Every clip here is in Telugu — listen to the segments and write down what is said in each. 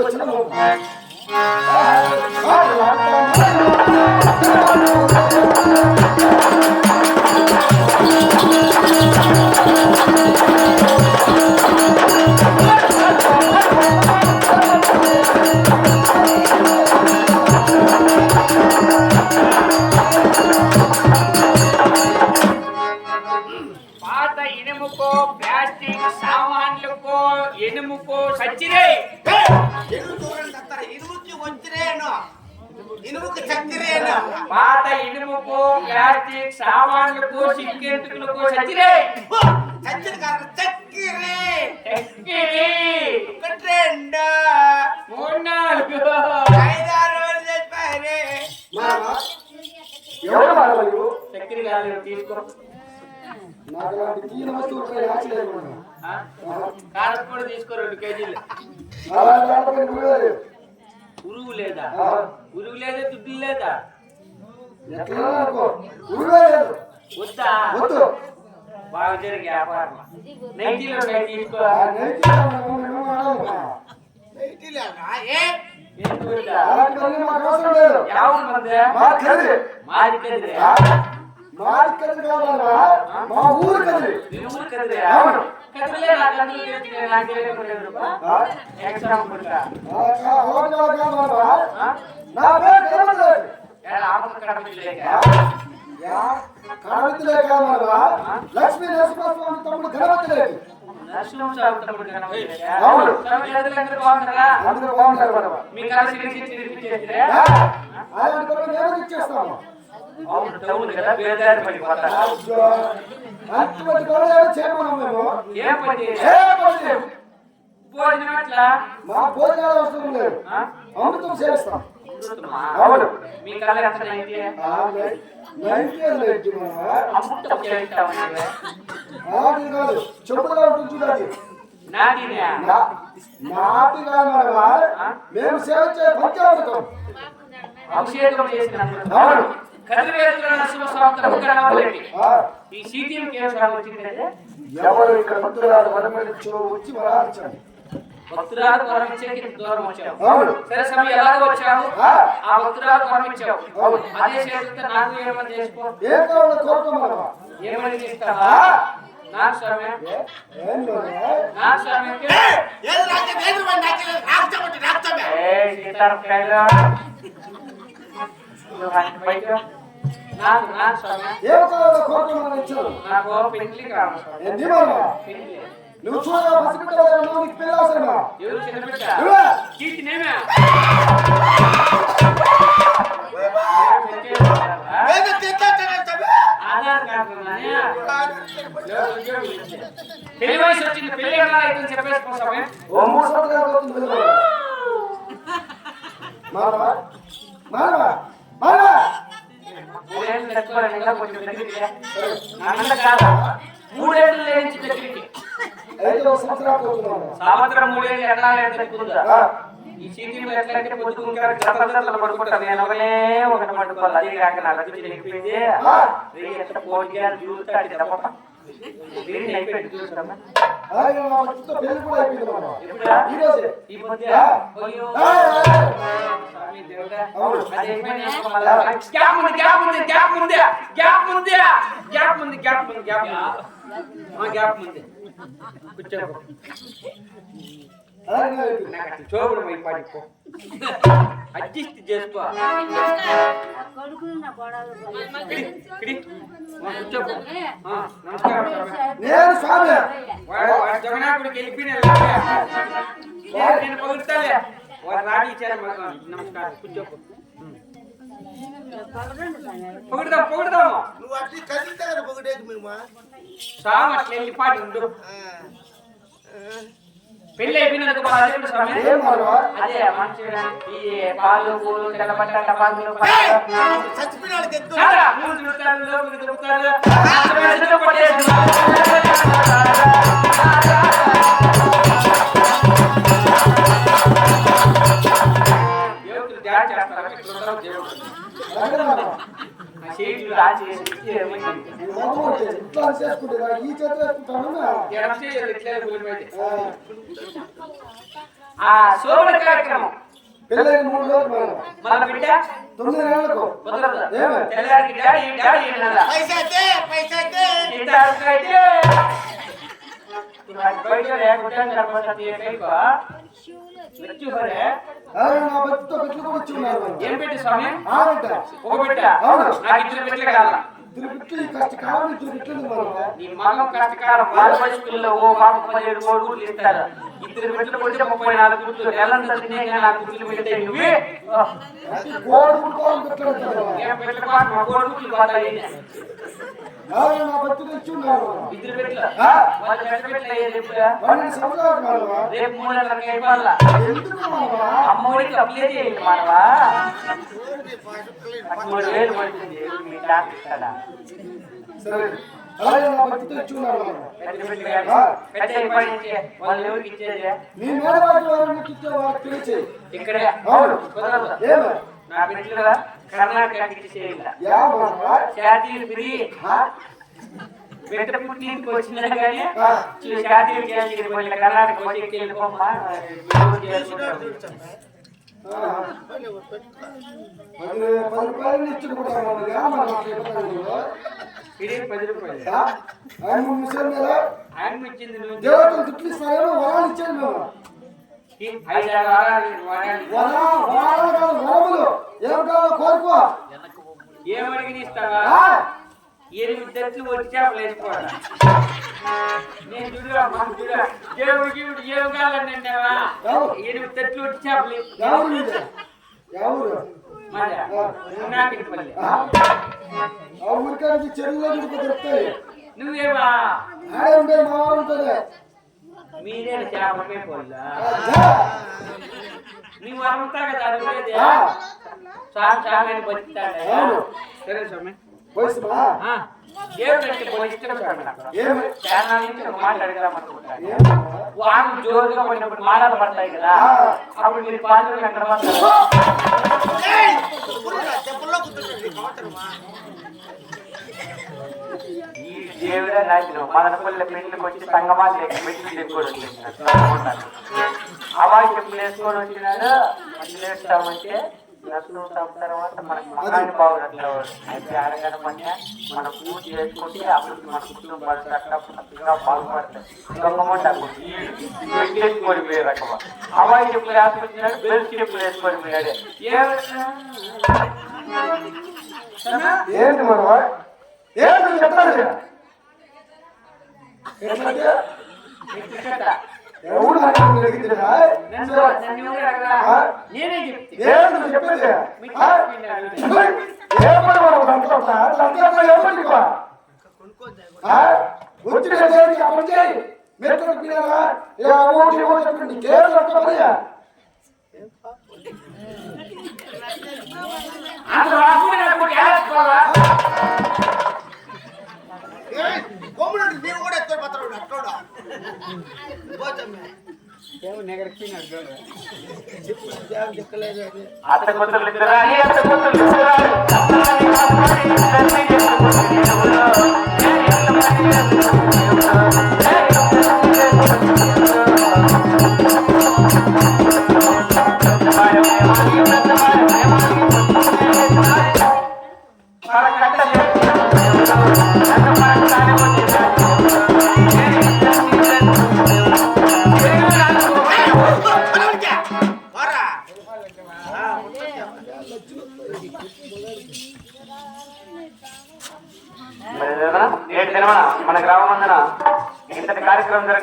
అలాగే వెళ్ళొచ్చిన పాత ఇనుముకో ప్లాస్టిక్ సామాన్లకో ఎనుముకో సచ్చిరే ఎదురు చూడండి అత్తారు ఇనుముకి వచ్చిరేను ఇనుముకి చక్కెరేను పాత ఇనుముకో ప్లాస్టిక్ సామాన్లకు సిక్కెంతుకులకు సచ్చిరే చక్కెర కాదు చక్కెరే ఎక్కిరి కారం కూడా తీసుకో రెండు కేజీలు. నువ్వే లేదు. ఉరువు లేదా? దుడ్డు లేదా? వద్దా? బాగా జరిగే వ్యాపారం. నైటీలో తీసుకో? ఏ? ఎందుకు మా ఊరు అవును. కదిలే నా ఎక్స్ట్రా? నా పేరు లక్ష్మీ నరసింహస్వామి తమ్ముడు. అవును. అందరూ? అందరూ బాగుంటారు మేము ఇచ్చేస్తాము? అవును టౌన్ కదా బేదారి పడిపోతారు అటువంటి పనులు చేయమన్నాం మేము ఏం పని ఏ పని లేవు. భోజనం ఎట్లా మా భోజనాలు అవసరం లేదు? అమృతం చేస్తాం? అవును. మీ ఎంత మామ. అమృతం చేయిస్తాం నాటి కాదు చెప్పుగా ఉంటుంది చూడాలి నాటినే నా- నాటి కాదు మనమా మేము సేవ చేయ పంచామృతం అభిషేకం చేసిన అవును. కదివేతుల నరసింహస్వామి ఈ సీటీఎం కేసు వచ్చిందంటే? ఎవరు ఇక్కడ భక్తురాలు వరమడిచో వచ్చి వరాల్చండి భక్తురాలు పరమించేకి ఇంత దూరం వచ్చావు. అవును. సరే సమయం ఎలాగో వచ్చావు? ఆ, భక్తురాలు పరమించావు అవును. అదే చేస్తే నాకు ఏమని చేసుకో. ఏమని ఇస్తావా నాకు స్వామి. నాకు నాకు స్వామి నాకు నువ్వు చూడగా పసిపిట్టవాళ్ళ నీకు పెళ్ళి అవసరమా? వయసు వచ్చింది పెళ్ళి ఎలా అయితే చెప్పేసుకోసామే ఇంకా కొంచెం దగ్గరికి మీద కాదా? మూడేళ్ళు లేని దగ్గరికి. సంవత్సరం మూడేళ్ళు ఎట్లా తగ్గుతుందా? ఈ సీటీలో ఎట్లయితే పొద్దుకుంటారు గతలు పడుకుంటారు. నేను ఒకనే ఒకటి పట్టుకోవాలి. అది కాక నాకు వచ్చి నెక్కిపోయింది ఆ, ఎంత పోటీగా చూస్తాడు తప్ప బిర్యానీ అయిపోయింది చూస్తామా అలాగే మా భక్తితో పెళ్ళి కూడా అయిపోయింది మనం ఎప్పుడా? ఈ రోజే ఈ మధ్య ఆ. అయ్యో ఆ, ఆ, స్వామి దేవుడా అవును. అది అయిపోయినాక మళ్ళా గ్యాప్ ఉంది గ్యాప్ ఉంది గ్యాప్ ఉంది గ్యాప్ ఉంది గ్యాప్ ఉంది గ్యాప్ ఉంది గ్యాప్ ఉంది ఆ గ్యాప్ ఉంది కూర్చో అలాగే అడ్జస్ట్ చేసుకో. నేను స్వామి. జగన్నాథుడికి వెళ్ళిపోయిన నేను పొగుడుతాలే వాడు రాడి ఇచ్చారు నమస్కారం. కూర్చోపో పొగుడుదాం పొగుడుదాం నువ్వు అట్లా కదా పొగిడేది మేము సాము అట్లా వెళ్ళిపాటి ఉండు. పెళ్ళి అయిపోయినందుకు స్వామి అదే మంచిగా ఈ పాలు పూలు తెల్లబట్ట టపాసులు చచ్చిపోయిన వాళ్ళకి ఎత్తు చేసుకుంటే నాకు ఈ వేసుకుంటాను చేతులు శోభన కార్యక్రమం. పెళ్ళైన మూడు రోజులు. మన బిడ్డ? తొమ్మిది నెలలకు? తెల్లారికి డాడీ డాడీ ఏం పెట్టి స్వామి? ఒక బిడ్డ అవును. నాకు ఇద్దరు బిడ్డలు కావాలా? ఇద్దరు బిట్లు ఈ కష్టకాలం ఇద్దరు బిట్లు మానవా. నీ మగం కష్టకాలం వాళ్ళ వయసులో ఓ బాబు పదిహేడు మూడు గుడ్లు ఇస్తారు ఇద్దరు బిడ్డలు కొడితే ముప్పై నాలుగు గుడ్లు నెలంతా తినే నాకు గుడ్లు పెడితే నువ్వే ఓ, ప్రతి కోడి పుట్టుకోవాలని పెట్టలేదు ఏం బిడ్డల పాటు మా కోడి గుడ్లు పోతాయి అలాగే నా భక్తితో ఇచ్చి ఉన్నారు ఇద్దరు బిడ్డలు ఆ, వాళ్ళు పెద్ద బిడ్డలు అయ్యేది ఎప్పుడు పన్నెండు సంవత్సరాలు మానవా. రేపు మూడు నెలలకు అయిపోవాలా ఎందుకు మానవా? అమ్మఒడికి అప్లై చేయండి మనవా మూడు వేలు పడుతుంది మీ డాక్టర్ ఇక్కడ ఇక్కడే నా బిడ్డలు కదా కర్ణాటక బిడ్డ వచ్చినా కానీ కర్ణాటక వచ్చి వెళ్ళిపోమ్మా పది రూపాయలు. ఇచ్చి కూడా. ఇది పది రూపాయలు? ఆయన విషయం మీద ఆయన ఇచ్చింది దేవతలు తిట్లు ఇస్తారేమో వరాలు. ఇచ్చాను మేము వరములు. ఏం కావాలో కోరుకో. ఏమడిగి ఇస్తావా? వచ్చి చేపలు వేసుకోవాలా? నేను చూడరా మనం చూడరా దేవుడికి ఇప్పుడు ఏం కావాలని అన్నావా? ఎనిమిది తెచ్చి వచ్చి చేపలు ఎవరు ఊరికానికి చెరువులో గిడుకు దొరుకుతాయి నువ్వేవా ఆడే ఉండే మా వారు ఉంటుంది మీరే చేపలకే. నువ్వు కదా బతుకుతాడా. సరే స్వామి వాడు జోరుగా పోయినప్పుడు మాటలు పడతాయి కదా. అప్పుడు మీరు పాత్రలు ఎక్కడ ఈ దేవుడే నాయకుడు. మదనపల్లి పెళ్ళికి వచ్చి సంగమాలు లేక మెట్లు తెచ్చుకోవడం అవాయి చెప్పులు వేసుకొని వచ్చినాడు? మళ్ళీ వేస్తామంటే నచ్చుతాం తర్వాత మనకు మహాని బాగుడు అట్లా అయితే అడగడమని మనం పూజ చేసుకుంటే అప్పుడు మన కుటుంబాలు చక్కగా బాగుపడతాయి దొంగమంట వేసుకొని పోయే రకమ. అవాయి చెప్పులు వేసుకొచ్చినాడు బెల్ట్ చెప్పులు వేసుకొని పోయాడు ఏ ఏంటి ఏంటంటే ఎవడు? నేనే చెప్పేది. ఆ? ఏం పని మనం దంతా దంతా ఏం పని నీకు? ఆ? వచ్చిన చేసి అప్పుడు చేయి. మెట్టు నీకేం లెక్కపడియా అత్త కూతుర్లు ఇద్దరాని, అత్త కూతుర్లు ఇద్దరాని.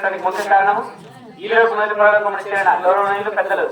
జరగడానికి ముఖ్య కారణం ఈ లోపు మంది ప్రజలకు మన గౌరవనీయులు పెద్దలు